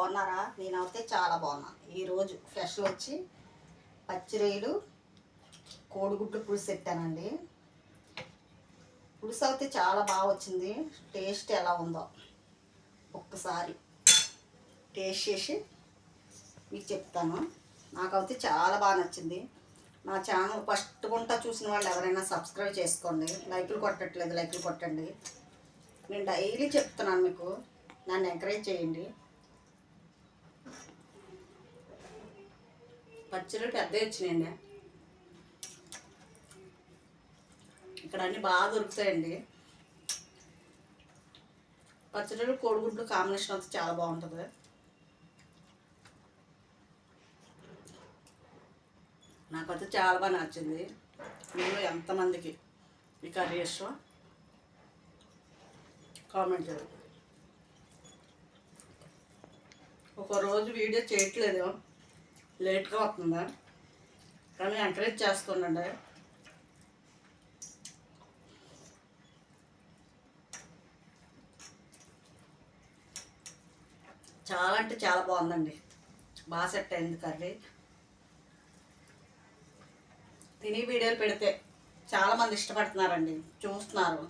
బాగున్నారా? నేనైతే చాలా బాగున్నాను ఈరోజు స్పెషల్ వచ్చి పచ్చిరొయ్యలు కోడిగుడ్డు పులుసు పెట్టానండి. పులుసు అయితే చాలా బాగా వచ్చింది. టేస్ట్ ఎలా ఉందో ఒక్కసారి టేస్ట్ చేసి మీకు చెప్తాను. నాకైతే చాలా బాగా నచ్చింది. నా ఛానల్ ఫస్ట్ గుంట చూసిన వాళ్ళు ఎవరైనా సబ్స్క్రైబ్ చేసుకోండి. లైకులు కొట్టట్లేదు లైకులు కొట్టండి. నేను డైలీ చెప్తున్నాను మీకు. నన్ను ఎంకరేజ్ చేయండి. పచ్చళ్ళు పెద్ద వచ్చినాయండి. ఇక్కడ అన్నీ బాగా దొరుకుతాయండి. పచ్చళ్ళు కోడిగుడ్లు కాంబినేషన్ అయితే చాలా బాగుంటుంది. నాకైతే చాలా బాగా నచ్చింది. మీరు ఎంతమందికి ఈ కర్రీ ఇష్టం? కామెంట్ చేయండి. ఒక రోజు వీడియో చేయట్లేదు. లేట్గా వస్తుందా? కానీ ఎంకరేజ్ చేస్తుండండి చాలా అంటే చాలా బాగుందండి. బాగా సెట్ అయింది కర్రీ. తిని వీడియోలు పెడితే చాలామంది ఇష్టపడుతున్నారండి. చూస్తున్నారు.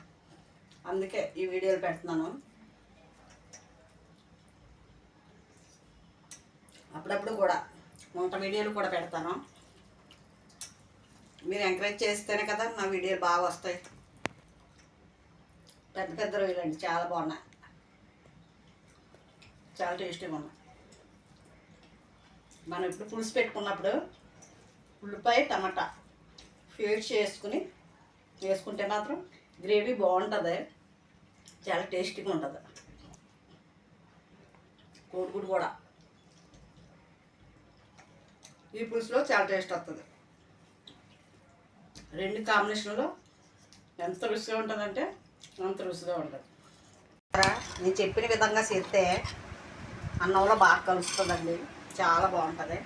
అందుకే ఈ వీడియోలు పెడుతున్నాను. అప్పుడప్పుడు కూడా వంట వీడియోలు కూడా పెడతాను. మీరు ఎంకరేజ్ చేస్తేనే కదా నా వీడియోలు బాగా వస్తాయి. పెద్ద పెద్ద రొయ్యలండి చాలా బాగున్నాయి. చాలా టేస్టీగా ఉన్నాయి. మనం ఇప్పుడు పులుసు పెట్టుకున్నప్పుడు ఉల్లిపాయ టమాటా ఫేడ్ చేసుకుని వేసుకుంటే మాత్రం గ్రేవీ బాగుంటుంది. చాలా టేస్టీగా ఉంటుంది. కోడిగుడు కూడా. ఈ పులుసులో చాలా టేస్ట్ వస్తుంది. రెండు కాంబినేషన్లో ఎంత రుచిగా ఉంటుందంటే అంత రుచిగా ఉంటుంది. నేను చెప్పిన విధంగా చేస్తే అన్నంలో బాగా కలుస్తుందండి. చాలా బాగుంటుంది.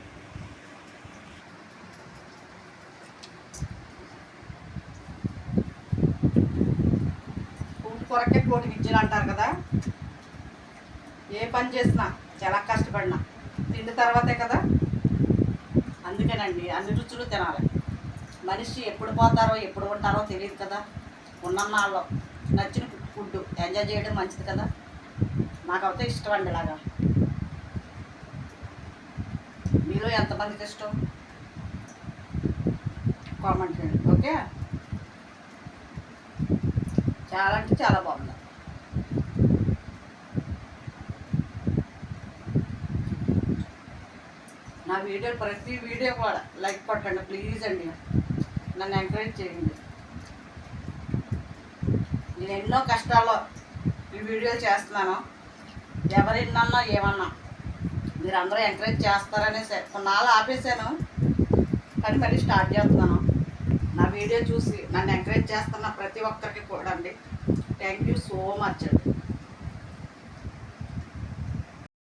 కూటి కొరకే కోటి విద్యలు అంటారు కదా. ఏ పని చేసినా చాలా కష్టపడినా తిండి తర్వాతే కదా అందుకేనండి అన్ని రుచులు తినాలి. మనిషి ఎప్పుడు పోతారో ఎప్పుడు ఉంటారో తెలియదు కదా. ఉన్నన్నాళ్ళు నచ్చిన ఫుడ్ ఎంజాయ్ చేయడం మంచిది కదా. నాకైతే ఇష్టం అండి ఇలాగా. మీరు ఎంతమందికి ఇష్టం? కామెంట్ చేయండి ఓకే? చాలా అంటే చాలా బాగుంది. నా వీడియో ప్రతి వీడియో కూడా లైక్ కొట్టండి ప్లీజ్ అండి. నన్ను ఎంకరేజ్ చేయండి. నేను ఎన్నో కష్టాల్లో ఈ వీడియో చేస్తున్నాను. ఎవరిన్నన్నా ఏమన్నా. మీరు అందరూ ఎంకరేజ్ చేస్తారనే కొన్నాళ్ళు ఆపేసాను కానీ మళ్ళీ స్టార్ట్ చేస్తున్నాను. నా వీడియో చూసి నన్ను ఎంకరేజ్ చేస్తున్న ప్రతి ఒక్కరికి కూడా అండి థ్యాంక్ యూ సో మచ్ అండి.